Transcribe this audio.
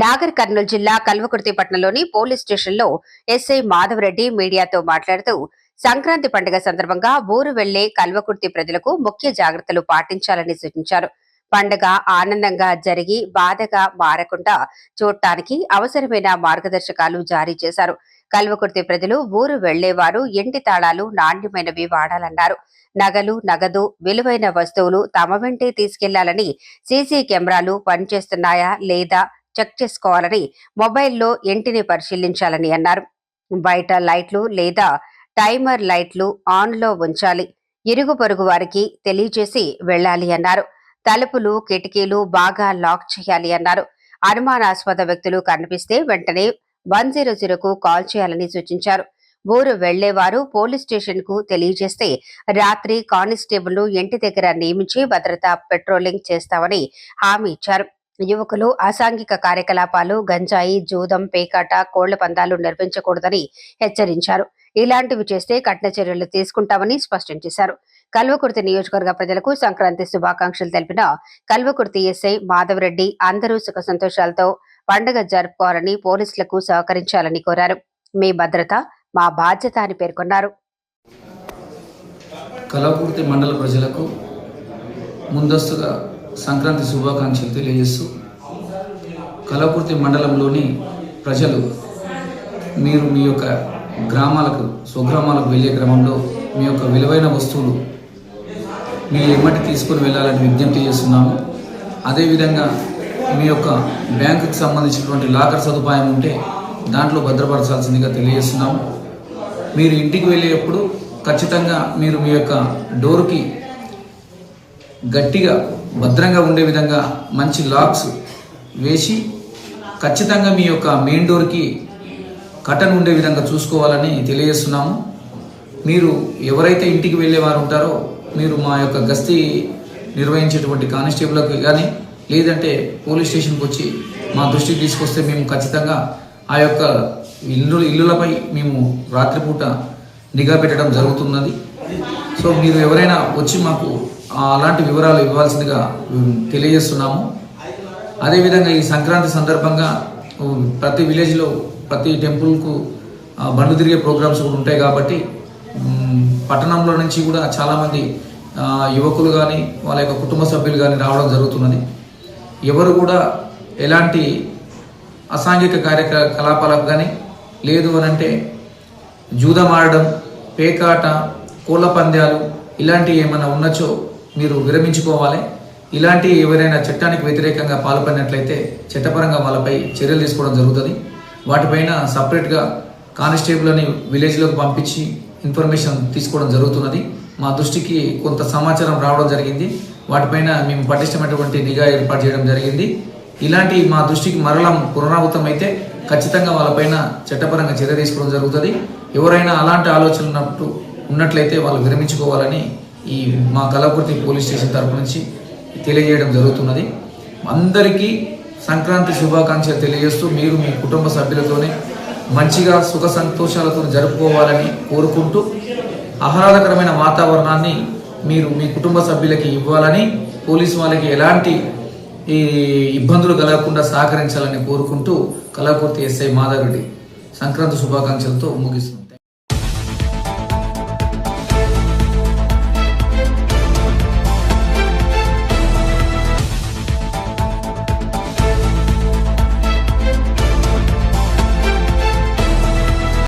నాగర్ కర్నూలు జిల్లా కల్వకుర్తి పట్టణంలోని పోలీస్ స్టేషన్లో ఎస్ఐ మాధవరెడ్డి మీడియాతో మాట్లాడుతూ సంక్రాంతి పండుగ సందర్భంగా ఊరు వెళ్ళే కల్వకుర్తి ప్రజలకు ముఖ్య జాగ్రత్తలు పాటించాలని సూచించారు. పండుగ ఆనందంగా జరిగి బాధగా మారకుండా చూడటానికి అవసరమైన మార్గదర్శకాలు జారీ చేశారు. కల్వకుర్తి ప్రజలు ఊరు వెళ్ళేవారు ఇంటి తాళాలు నాణ్యమైనవి వాడాలన్నారు. నగలు నగదు విలువైన వస్తువులు తమ వెంటే తీసుకెళ్ళాలని సీసీ కెమెరాలు పనిచేస్తున్నాయా లేదా చెక్ చేసుకోవాలని మొబైల్లో ఇంటిని పరిశీలించాలని అన్నారు. బయట లైట్లు లేదా టైమర్ లైట్లు ఆన్లో ఉంచాలి. ఇరుగు పొరుగు వారికి తెలియజేసి వెళ్ళాలి అన్నారు. తలుపులు కిటికీలు బాగా లాక్ చేయాలి అన్నారు. అనుమానాస్పద వ్యక్తులు కనిపిస్తే వెంటనే వన్ జీరో జీరోకు కాల్ చేయాలని సూచించారు. ఊరు వెళ్ళేవారు పోలీస్ స్టేషన్కు తెలియజేస్తే రాత్రి కానిస్టేబుల్ ఇంటి దగ్గర నియమించి భద్రతా పెట్రోలింగ్ చేస్తామని హామీ ఇచ్చారు. యువకులు అసాంఘిక కార్యకలాపాలు గంజాయి జూదం పేకాట కోళ్ళ పందాలు నిర్వహించకూడదని హెచ్చరించారు. ఇలాంటివి చేస్తే కఠిన చర్యలు తీసుకుంటామని స్పష్టం చేశారు. కల్వకుర్తి నియోజకవర్గ ప్రజలకు సంక్రాంతి శుభాకాంక్షలు తెలిపిన కల్వకుర్తి ఎస్ఐ మాధవరెడ్డి అందరూ సుఖ సంతోషాలతో పండుగ జరుపుకోవాలని పోలీసులకు సహకరించాలని కోరారు. మీ భద్రత మా బాధ్యత అని పేర్కొన్నారు. కలవకుర్తి మండల ప్రజలకు ముందస్తుగా సంక్రాంతి శుభాకాంక్షలు తెలియజేస్తూ కలకుర్తి మండలంలోని ప్రజలు మీరు మీ యొక్క గ్రామాలకు స్వగ్రామాలకు వెళ్ళే క్రమంలో మీ యొక్క విలువైన వస్తువులు మీ ఎమ్మటి తీసుకొని వెళ్ళాలని విజ్ఞప్తి చేస్తున్నాము. అదేవిధంగా మీ యొక్క బ్యాంకుకి సంబంధించినటువంటి లాకర్ సదుపాయం ఉంటే దాంట్లో భద్రపరచాల్సిందిగా తెలియజేస్తున్నాము. మీరు ఇంటికి వెళ్ళేటప్పుడు ఖచ్చితంగా మీరు మీ యొక్క డోర్కి గట్టిగా భద్రంగా ఉండే విధంగా మంచి లాక్స్ వేసి ఖచ్చితంగా మీ యొక్క మెయిన్ డోర్కి కటన్ ఉండే విధంగా చూసుకోవాలని తెలియజేస్తున్నాము. మీరు ఎవరైతే ఇంటికి వెళ్ళే వారు ఉంటారో మీరు మా యొక్క గస్తీ నిర్వహించేటువంటి కానిస్టేబుల్కి కానీ లేదంటే పోలీస్ స్టేషన్కి వచ్చి మా దృష్టికి తీసుకొస్తే మేము ఖచ్చితంగా ఆ యొక్క ఇల్లు ఇల్లులపై మేము రాత్రిపూట నిఘా పెట్టడం జరుగుతున్నది. సో మీరు ఎవరైనా వచ్చి మాకు అలాంటి వివరాలు ఇవ్వాల్సిందిగా తెలియజేస్తున్నాము. అదేవిధంగా ఈ సంక్రాంతి సందర్భంగా ప్రతి విలేజ్లో ప్రతి టెంపుల్కు బండ్లు తిరిగే ప్రోగ్రామ్స్ కూడా ఉంటాయి కాబట్టి పట్టణంలో నుంచి కూడా చాలామంది యువకులు కానీ వాళ్ళ యొక్క కుటుంబ సభ్యులు కానీ రావడం జరుగుతున్నది. ఎవరు కూడా ఎలాంటి అసాంఘిక కార్యకలాపాలకు కానీ లేదు అని అంటే జూదం ఆడడం పేకాట కోళ్ళ పంద్యాలు ఇలాంటివి ఏమైనా ఉన్నచో మీరు విరమించుకోవాలి ఇలాంటి ఎవరైనా చట్టానికి వ్యతిరేకంగా పాల్పడినట్లయితే చట్టపరంగా వాళ్ళపై చర్యలు తీసుకోవడం జరుగుతుంది. వాటిపైన సపరేట్గా కానిస్టేబుల్ అని విలేజ్లోకి పంపించి ఇన్ఫర్మేషన్ తీసుకోవడం జరుగుతున్నది. మా దృష్టికి కొంత సమాచారం రావడం జరిగింది. వాటిపైన మేము పటిష్టమైనటువంటి నిఘా ఏర్పాటు చేయడం జరిగింది. ఇలాంటి మా దృష్టికి మరలం పునరావృతం అయితే ఖచ్చితంగా వాళ్ళపైన చట్టపరంగా చర్య తీసుకోవడం జరుగుతుంది. ఎవరైనా అలాంటి ఆలోచనలు ఉన్నట్టు ఉన్నట్లయితే వాళ్ళు విరమించుకోవాలని ఈ మా కలకుర్తి పోలీస్ స్టేషన్ తరపు నుంచి తెలియజేయడం జరుగుతున్నది. అందరికీ సంక్రాంతి శుభాకాంక్షలు తెలియజేస్తూ మీరు మీ కుటుంబ సభ్యులతోనే మంచిగా సుఖ సంతోషాలతో జరుపుకోవాలని కోరుకుంటూ ఆహ్లాదకరమైన వాతావరణాన్ని మీరు మీ కుటుంబ సభ్యులకి ఇవ్వాలని పోలీస్ వాళ్ళకి ఎలాంటి ఈ ఇబ్బందులు కలగకుండా సహకరించాలని కోరుకుంటూ కళాకూర్తి ఎస్ఐ మాధవరెడ్డి సంక్రాంతి శుభాకాంక్షలతో ముగిస్తుంది